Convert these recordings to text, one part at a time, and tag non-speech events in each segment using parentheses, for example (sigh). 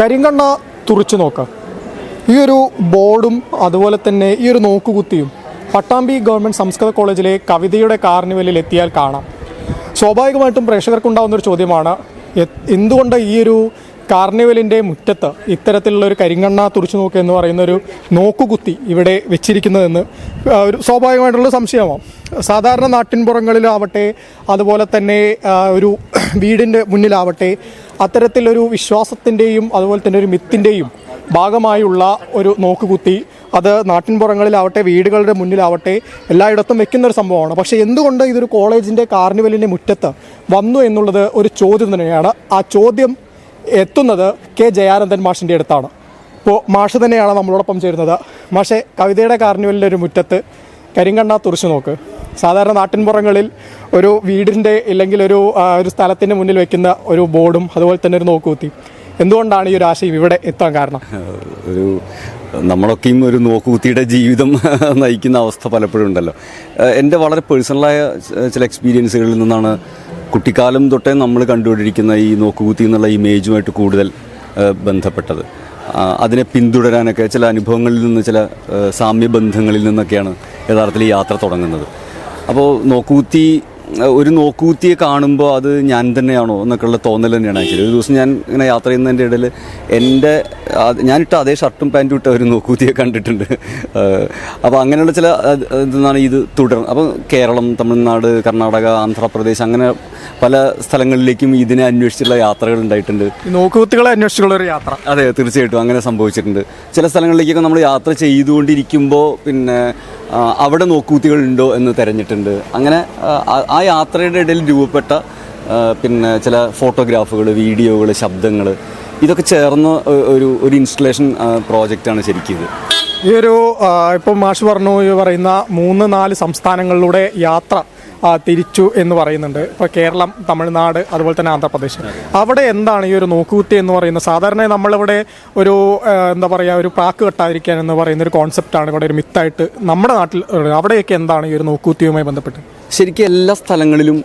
കരിങ്കണ്ണ തുറച്ചു നോക്കാം. ഈ ഒരു ബോർഡും അതുപോലെ തന്നെ ഈ ഒരു നോക്കുകുത്തിയും പട്ടാമ്പി ഗവൺമെന്റ് സംസ്കൃത കോളേജിലെ കവിതയുടെ കാർണിവലിൽ എത്തിയാൽ കാണാം. സ്വാഭാവികമായിട്ടും പ്രേക്ഷകർക്കുണ്ടാകുന്ന ഒരു ചോദ്യമാണ് എന്തുകൊണ്ട് ഈ ഒരു കാർണിവലിന്റെ മുറ്റത്ത് ഇത്തരത്തിലുള്ള ഒരു കരിങ്കണ്ണ തുറച്ചു നോക്ക് എന്ന് പറയുന്ന ഒരു നോക്കുകുത്തി ഇവിടെ വെച്ചിരിക്കുന്നതെന്ന് ഒരു സ്വാഭാവികമായിട്ടുള്ള സംശയമാണ് സാധാരണ നാട്ടിൻപുറങ്ങളിലാവട്ടെ അതുപോലെ തന്നെ ഒരു വീടിന്റെ മുന്നിലാവട്ടെ അത്തരത്തിലൊരു വിശ്വാസത്തിന്റെയും അതുപോലെ തന്നെ ഒരു മിത്തിന്റെയും ഭാഗമായുള്ള ഒരു നോക്കുകുത്തി അത് നാട്ടിൻപുറങ്ങളിലാവട്ടെ വീടുകളുടെ മുന്നിലാവട്ടെ എല്ലായിടത്തും വെക്കുന്ന ഒരു സംഭവമാണ്. പക്ഷേ എന്തുകൊണ്ട് ഇതൊരു കോളേജിന്റെ കാർണിവലിന്റെ മുറ്റത്ത് വന്നു എന്നുള്ളത് ഒരു ചോദ്യം തന്നെയാണ്. ആ ചോദ്യം എത്തുന്നത് കെ ജയാനന്ദൻ മാഷിന്റെ അടുത്താണ്. ഇപ്പോൾ മാഷ് തന്നെയാണ് നമ്മളോടൊപ്പം ചേരുന്നത്. മാഷെ കവിതയുടെ കാർണിവലിന്റെ ഒരു മുറ്റത്ത് കരിങ്കണ്ണ തുറച്ചു നോക്ക്. സാധാരണ നാട്ടിൻപുറങ്ങളിൽ ഒരു വീടിന്റെ ഇല്ലെങ്കിൽ ഒരു ഒരു സ്ഥലത്തിന്റെ മുന്നിൽ വെക്കുന്ന ഒരു ബോർഡും അതുപോലെ തന്നെ ഒരു നോക്കുകുത്തി. എന്തുകൊണ്ടാണ് ഈ ഒരു ആശയം ഇവിടെ എത്താൻ കാരണം? ഒരു നമ്മളൊക്കെയും ഒരു നോക്കുകുത്തിയുടെ ജീവിതം (laughs) നയിക്കുന്ന അവസ്ഥ പലപ്പോഴും ഉണ്ടല്ലോ. എന്റെ വളരെ പേഴ്സണലായ ചില എക്സ്പീരിയൻസുകളിൽ നിന്നാണ് കുട്ടിക്കാലം തൊട്ടേ നമ്മൾ കണ്ടുകൊണ്ടിരിക്കുന്ന ഈ നോക്കുകുത്തി എന്നുള്ള ഇമേജുമായിട്ട് കൂടുതൽ ബന്ധപ്പെട്ടത്. അതിനെ പിന്തുടരാനൊക്കെ ചില അനുഭവങ്ങളിൽ നിന്ന് ചില സാമ്യബന്ധങ്ങളിൽ നിന്നൊക്കെയാണ് യഥാർത്ഥത്തിൽ യാത്ര തുടങ്ങുന്നത്. അപ്പോൾ നോക്കുകുത്തി ഏഹ് ഒരു നോക്കുകുത്തിയെ കാണുമ്പോൾ അത് ഞാൻ തന്നെയാണോ എന്നൊക്കെയുള്ള തോന്നൽ തന്നെയാണ് ആക്ച്വലി. ഒരു ദിവസം ഞാൻ ഇങ്ങനെ യാത്ര ചെയ്യുന്നതിന്റെ ഇടയിൽ എന്റെ ഞാനിട്ട അതേ ഷർട്ടും പാന്റും ഇട്ട ഒരു നോക്കുകുത്തിയെ കണ്ടിട്ടുണ്ട്. അപ്പോൾ അങ്ങനെയുള്ള ചില ഇതെന്നാണ് എന്താണ് ഇത് തുടർന്ന് അപ്പോൾ കേരളം തമിഴ്നാട് കർണാടക ആന്ധ്രാപ്രദേശ് അങ്ങനെ പല സ്ഥലങ്ങളിലേക്കും ഇതിനെ അന്വേഷിച്ചുള്ള യാത്രകൾ ഉണ്ടായിട്ടുണ്ട്. ഈ നോക്കുകുത്തികളെ അന്വേഷിച്ചുള്ള ഒരു യാത്ര. അതെ തീർച്ചയായിട്ടും. അങ്ങനെ സംഭവിച്ചിട്ടുണ്ട്. ചില സ്ഥലങ്ങളിലേക്കൊക്കെ നമ്മൾ യാത്ര ചെയ്തുകൊണ്ടിരിക്കുമ്പോൾ പിന്നെ അവിടെ നോക്കൂത്തികളുണ്ടോ എന്ന് തിരഞ്ഞിട്ടുണ്ട്. അങ്ങനെ ആ, യാത്രയുടെ ഇടയിൽ രൂപപ്പെട്ട പിന്നെ ചില ഫോട്ടോഗ്രാഫുകൾ വീഡിയോകൾ ശബ്ദങ്ങൾ ഇതൊക്കെ ചേർന്ന ഒരു ഒരു ഇൻസ്റ്റലേഷൻ പ്രോജക്റ്റാണ് ശരിക്കും ഈ ഒരു ഇപ്പം മാഷ് പറഞ്ഞു പറയുന്ന മൂന്ന് നാല് സംസ്ഥാനങ്ങളിലൂടെ യാത്ര തിരിച്ചു എന്ന് പറയുന്നുണ്ട്. ഇപ്പോൾ കേരളം തമിഴ്നാട് അതുപോലെ തന്നെ ആന്ധ്രാപ്രദേശ്. അവിടെ എന്താണ് ഈ ഒരു നോക്കുകുത്തി എന്ന് പറയുന്നത്? സാധാരണ നമ്മളിവിടെ ഒരു എന്താ പറയാ ഒരു പ്രാക്ക് കെട്ടാതിരിക്കാൻ എന്ന് പറയുന്ന ഒരു കോൺസെപ്റ്റാണ് ഇവിടെ ഒരു മിത്തായിട്ട് നമ്മുടെ നാട്ടിൽ അവിടെയൊക്കെ എന്താണ് ഈ ഒരു നോക്കുകുത്തിയുമായി ബന്ധപ്പെട്ട്? ശരിക്കും എല്ലാ സ്ഥലങ്ങളിലും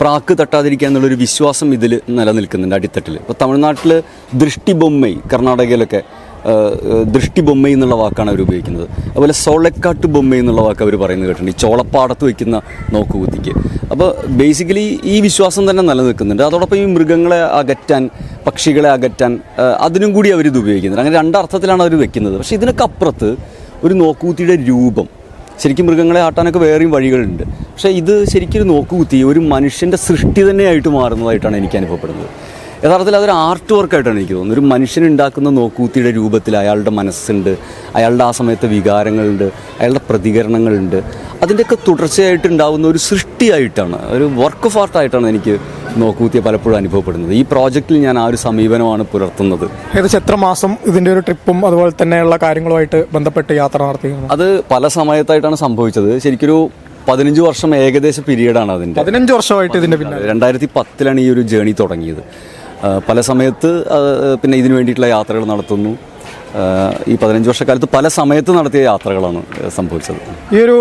പ്രാക്ക് തട്ടാതിരിക്കുക എന്നുള്ളൊരു വിശ്വാസം ഇതിൽ നിലനിൽക്കുന്നുണ്ട് അടിത്തട്ടിൽ ഇപ്പോൾ തമിഴ്നാട്ടിൽ ദൃഷ്ടിബൊമ്മൈ കർണാടകയിലൊക്കെ ആ, ദൃഷ്ടി ബൊമ്മൈ എന്നുള്ള വാക്കാണ് അവർ ഉപയോഗിക്കുന്നത്. അതുപോലെ സോളക്കാട്ട് ബൊമ്മ എന്നുള്ള വാക്ക് അവർ പറയുന്നത് കേട്ടിട്ടുണ്ട്. ഈ ചോളപ്പാടത്ത് വയ്ക്കുന്ന നോക്കുകുത്തിക്ക്. അപ്പോൾ ബേസിക്കലി ഈ വിശ്വാസം തന്നെ നിലനിൽക്കുന്നുണ്ട്. അതോടൊപ്പം ഈ മൃഗങ്ങളെ അകറ്റാൻ പക്ഷികളെ അകറ്റാൻ അതിനും കൂടി അവരിത് ഉപയോഗിക്കുന്നുണ്ട്. അങ്ങനെ രണ്ടർത്ഥത്തിലാണ് അവർ വെക്കുന്നത്. പക്ഷേ ഇതിനൊക്കെ അപ്പുറത്ത് ഒരു നോക്കുകുത്തിയുടെ രൂപം. ശരിക്കും മൃഗങ്ങളെ ആട്ടാനൊക്കെ വേറെയും വഴികളുണ്ട്. പക്ഷേ ഇത് ശരിക്കും ഒരു നോക്കുകുത്തി ഒരു മനുഷ്യന്റെ സൃഷ്ടി തന്നെയായിട്ട് മാറുന്നതായിട്ടാണ് എനിക്ക് അനുഭവപ്പെടുന്നത്. യഥാർത്ഥത്തിൽ അതൊരു ആർട്ട് വർക്കായിട്ടാണ് എനിക്ക് തോന്നുന്നത്. ഒരു മനുഷ്യൻ നോക്കൂത്തിയുടെ രൂപത്തിൽ അയാളുടെ മനസ്സുണ്ട് അയാളുടെ ആ സമയത്തെ വികാരങ്ങളുണ്ട് അയാളുടെ പ്രതികരണങ്ങളുണ്ട്. അതിന്റെയൊക്കെ തുടർച്ചയായിട്ട് ഉണ്ടാകുന്ന ഒരു സൃഷ്ടിയായിട്ടാണ് ഒരു വർക്ക് ഓഫ് ആർട്ടായിട്ടാണ് എനിക്ക് നോക്കൂത്തിയെ പലപ്പോഴും അനുഭവപ്പെടുന്നത്. ഈ പ്രോജക്റ്റിൽ ഞാൻ ആ ഒരു സമീപനമാണ് പുലർത്തുന്നത്. ഏകദേശം എത്ര മാസം ഇതിന്റെ ഒരു ട്രിപ്പും അതുപോലെ തന്നെയുള്ള കാര്യങ്ങളുമായിട്ട് ബന്ധപ്പെട്ട് യാത്ര നടത്തി അത് പല സമയത്തായിട്ടാണ് സംഭവിച്ചത്. ശരിക്കൊരു പതിനഞ്ച് വർഷം ഏകദേശ പീരീഡാണ് അതിന്റെ പതിനഞ്ച് വർഷമായിട്ട് ഇതിന്റെ പിന്നെ രണ്ടായിരത്തി പത്തിലാണ് ഈ ഒരു ജേണി തുടങ്ങിയത്. പല സമയത്ത് പിന്നെ ഇതിനു വേണ്ടിയിട്ടുള്ള യാത്രകൾ നടത്തുന്നു. ഈ പതിനഞ്ച് വർഷക്കാലത്ത് പല സമയത്ത് നടത്തിയ യാത്രകളാണ് സംഭവിച്ചത്. ഈ ഒരു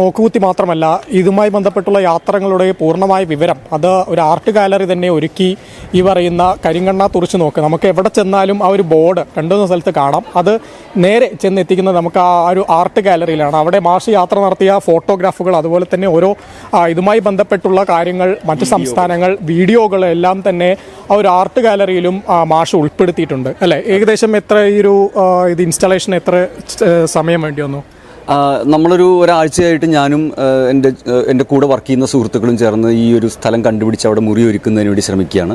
നോക്കുകുത്തി മാത്രമല്ല ഇതുമായി ബന്ധപ്പെട്ടുള്ള യാത്രകളുടെ പൂർണമായ വിവരം അത് ഒരു ആർട്ട് ഗാലറി തന്നെ ഒരുക്കി ഈ പറയുന്ന കരിങ്കണ്ണ തുറച്ചു നോക്ക്. നമുക്ക് എവിടെ ചെന്നാലും ആ ഒരു ബോർഡ് രണ്ടു മൂന്ന് സ്ഥലത്ത് കാണാം. അത് നേരെ ചെന്നെത്തിക്കുന്നത് നമുക്ക് ആ ഒരു ആർട്ട് ഗാലറിയിലാണ്. അവിടെ മാഷ് യാത്ര നടത്തിയ ഫോട്ടോഗ്രാഫുകൾ അതുപോലെ തന്നെ ഓരോ ഇതുമായി ബന്ധപ്പെട്ടുള്ള കാര്യങ്ങൾ മറ്റ് സംസ്ഥാനങ്ങൾ വീഡിയോകൾ എല്ലാം തന്നെ ആ ഒരു ആർട്ട് ഗാലറിയിലും മാഷ് ഉൾപ്പെടുത്തിയിട്ടുണ്ട്. അല്ലേ? ഏകദേശം എത്ര ഈ ഒരു ഇത് ഇൻസ്റ്റാളേഷൻ എത്ര സമയം വേണ്ടി വന്നു? നമ്മളൊരു ഒരാഴ്ചയായിട്ട് ഞാനും എന്റെ എന്റെ കൂടെ വർക്ക് ചെയ്യുന്ന സുഹൃത്തുക്കളും ചേർന്ന് ഈ ഒരു സ്ഥലം കണ്ടുപിടിച്ച് അവിടെ മുറി ഒരുക്കുന്നതിന് വേണ്ടി ശ്രമിക്കുകയാണ്.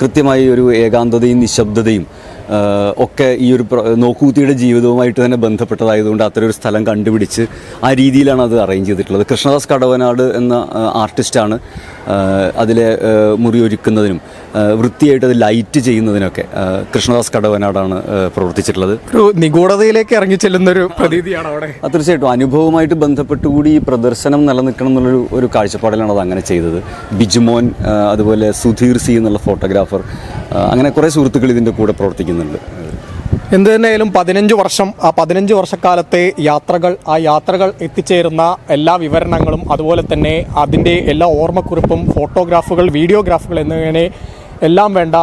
കൃത്യമായി ഒരു ഏകാന്തതയും നിശബ്ദതയും ഒക്കെ ഈ ഒരു നോക്കൂത്തിയുടെ ജീവിതവുമായിട്ട് തന്നെ ബന്ധപ്പെട്ടതായതുകൊണ്ട് അത്തരം ഒരു സ്ഥലം കണ്ടുപിടിച്ച് ആ രീതിയിലാണ് അത് അറേഞ്ച് ചെയ്തിട്ടുള്ളത്. കൃഷ്ണദാസ് കടവനാട് എന്ന ആർട്ടിസ്റ്റാണ് അതിലെ മുറി ഒരുക്കുന്നതിനും വൃത്തിയായിട്ട് അത് ലൈറ്റ് ചെയ്യുന്നതിനൊക്കെ. കൃഷ്ണദാസ് കടവനാടാണ് പ്രവർത്തിച്ചിട്ടുള്ളത്. ഒരു നിഗൂഢതയിലേക്ക് ഇറങ്ങി ചെല്ലുന്ന ഒരു പ്രതീതിയാണ് അവിടെ. തീർച്ചയായിട്ടും അനുഭവമായിട്ട് ബന്ധപ്പെട്ടുകൂടി ഈ പ്രദർശനം നിലനിൽക്കണം എന്നുള്ളൊരു ഒരു കാഴ്ചപ്പാടിലാണ് അത് അങ്ങനെ ചെയ്തത്. ബിജുമോൻ അതുപോലെ സുധീർ സി എന്നുള്ള ഫോട്ടോഗ്രാഫർ അങ്ങനെ കുറേ സുഹൃത്തുക്കൾ ഇതിന്റെ കൂടെ പ്രവർത്തിക്കുന്നുണ്ട്. എന്ത് തന്നെയായാലും പതിനഞ്ച് വർഷം ആ പതിനഞ്ച് വർഷക്കാലത്തെ യാത്രകൾ ആ യാത്രകൾ എത്തിച്ചേരുന്ന എല്ലാ വിവരണങ്ങളും അതുപോലെ തന്നെ അതിന്റെ എല്ലാ ഓർമ്മക്കുറിപ്പും ഫോട്ടോഗ്രാഫുകൾ വീഡിയോഗ്രാഫുകൾ എന്നിങ്ങനെ എല്ലാം വേണ്ട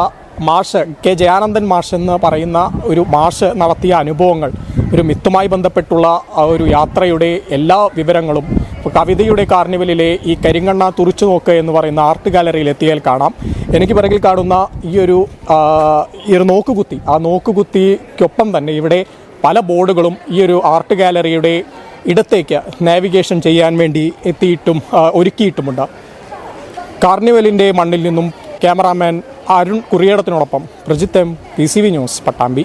മാഷ് കെ ജയാനന്ദൻ മാഷ് എന്ന് പറയുന്ന ഒരു മാഷ് നടത്തിയ അനുഭവങ്ങൾ ഒരു മിത്തുമായി ബന്ധപ്പെട്ടുള്ള ആ ഒരു യാത്രയുടെ എല്ലാ വിവരങ്ങളും കവിതയുടെ കാർണിവലിലെ ഈ കരിങ്കണ്ണ തുറിച്ചു നോക്ക് എന്ന് പറയുന്ന ആർട്ട് ഗാലറിയിൽ എത്തിയാൽ കാണാം. എനിക്ക് പിറകിൽ കാണുന്ന ഈ ഒരു ഈ ഒരു നോക്കുകുത്തി ആ നോക്കുകുത്തിക്കൊപ്പം തന്നെ ഇവിടെ പല ബോർഡുകളും ഈ ഒരു ആർട്ട് ഗാലറിയുടെ ഇടത്തേക്ക് നാവിഗേഷൻ ചെയ്യാൻ വേണ്ടി എത്തിയിട്ടും ഒരുക്കിയിട്ടുമുണ്ട്. കാർണിവലിന്റെ മണ്ണിൽ നിന്നും cameraman Arun കുറിയേടത്തിനോടൊപ്പം Prajith P C V news Pattambi.